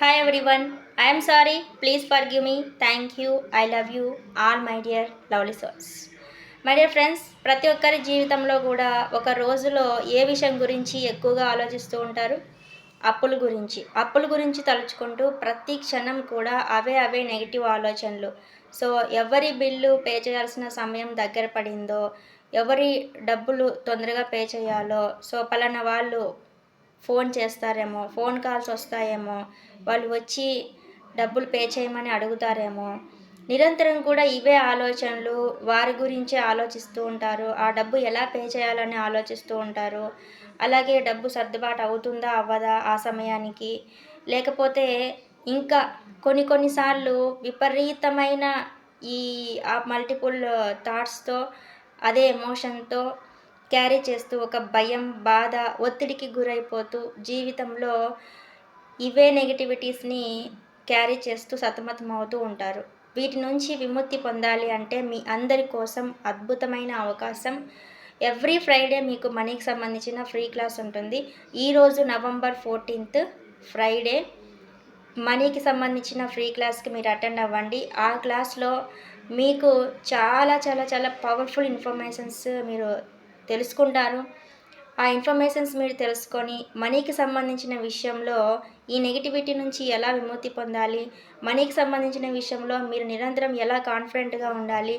Hi everyone I'm sorry please forgive me thank you I love you all my dear lovely souls my dear friends ప్రతి ఒక్కరి జీవితంలో కూడా ఒక రోజులో ఏ విషయం గురించి ఎక్కువగా ఆలోచిస్తూ ఉంటారు? అప్పుల గురించి. అప్పుల గురించి తలుచుకుంటూ ప్రతి క్షణం కూడా అవే అవే నెగిటివ్ ఆలోచనలు. సో ఎవరి బిల్లు పే చేయాల్సిన సమయం దగ్గర పడిందో ఎవరి డబ్బులు తొందరగా పే చేయాలో సో పలానా వాళ్ళు ఫోన్ చేస్తారేమో ఫోన్ కాల్స్ వస్తాయేమో వాళ్ళు వచ్చి డబ్బులు పే చేయమని అడుగుతారేమో. నిరంతరం కూడా ఇవే ఆలోచనలు వారి గురించే ఆలోచిస్తూ ఉంటారు. ఆ డబ్బు ఎలా పే చేయాలని ఆలోచిస్తూ ఉంటారు. అలాగే డబ్బు సర్దుబాటు అవుతుందా అవ్వదా ఆ సమయానికి? లేకపోతే ఇంకా కొన్ని కొన్నిసార్లు విపరీతమైన ఈ ఆ మల్టిపుల్ థాట్స్తో అదే ఎమోషన్తో క్యారీ చేస్తూ ఒక భయం బాధ ఒత్తిడికి గురైపోతూ జీవితంలో ఇవే నెగిటివిటీస్ని క్యారీ చేస్తూ సతమతం అవుతూ ఉంటారు. వీటి నుంచి విముక్తి పొందాలి అంటే మీ అందరి కోసం అద్భుతమైన అవకాశం. ఎవ్రీ ఫ్రైడే మీకు మనీకి సంబంధించిన ఫ్రీ క్లాస్ ఉంటుంది. ఈరోజు నవంబర్ ఫోర్టీన్త్ ఫ్రైడే. మనీకి సంబంధించిన ఫ్రీ క్లాస్కి మీరు అటెండ్ అవ్వండి. ఆ క్లాస్లో మీకు చాలా చాలా చాలా పవర్ఫుల్ ఇన్ఫర్మేషన్స్ మీరు తెలుసుకుంటారు ఆ ఇన్ఫర్మేషన్స్ మీరు తెలుసుకొని మనీకి సంబంధించిన విషయంలో ఈ నెగిటివిటీ నుంచి ఎలా విముక్తి పొందాలి మనీకి సంబంధించిన విషయంలో మీరు నిరంతరం ఎలా కాన్ఫిడెంట్గా ఉండాలి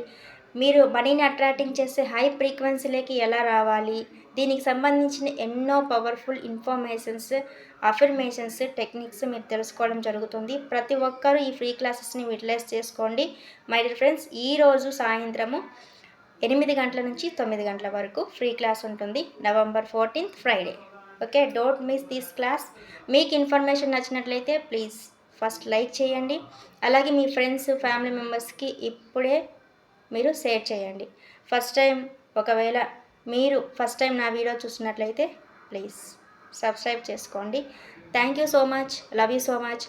మీరు మనీని అట్రాక్టింగ్ చేసే హై ఫ్రీక్వెన్సీలోకి ఎలా రావాలి దీనికి సంబంధించిన ఎన్నో పవర్ఫుల్ ఇన్ఫర్మేషన్స్ అఫర్మేషన్స్ టెక్నిక్స్ మీరు తెలుసుకోవడం జరుగుతుంది. ప్రతి ఒక్కరూ ఈ ఫ్రీ క్లాసెస్ని యూటిలైజ్ చేసుకోండి. మై డియర్ ఫ్రెండ్స్ ఈరోజు సాయంత్రము ఎనిమిది గంటల నుంచి తొమ్మిది గంటల వరకు ఫ్రీ క్లాస్ ఉంటుంది. November fourteenth Friday. Okay don't miss this class. మీకు ఇన్ఫర్మేషన్ నచ్చినట్లయితే ప్లీజ్ ఫస్ట్ లైక్ చేయండి. అలాగే మీ ఫ్రెండ్స్ ఫ్యామిలీ మెంబర్స్కి ఇప్పుడే మీరు షేర్ చేయండి. ఫస్ట్ టైం ఒకవేళ మీరు ఫస్ట్ టైం నా వీడియో చూసినట్లయితే ప్లీజ్ సబ్స్క్రైబ్ చేసుకోండి. Thank you so much. Love you so much.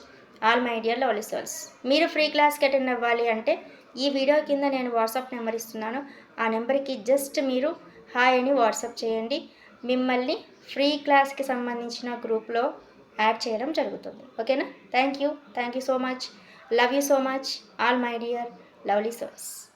All my dear lovely souls. మీరు ఫ్రీ క్లాస్కి అటెండ్ అవ్వాలి అంటే ఈ వీడియో కింద నేను వాట్సాప్ నెంబర్ ఇస్తున్నాను. ఆ నెంబర్కి జస్ట్ మీరు హాయ్ అని వాట్సాప్ చేయండి. మిమ్మల్ని ఫ్రీ క్లాస్కి సంబంధించిన గ్రూప్లో యాడ్ చేయడం జరుగుతుంది. ఓకేనా? Thank you thank you so much. Love you so much. All my dear lovely souls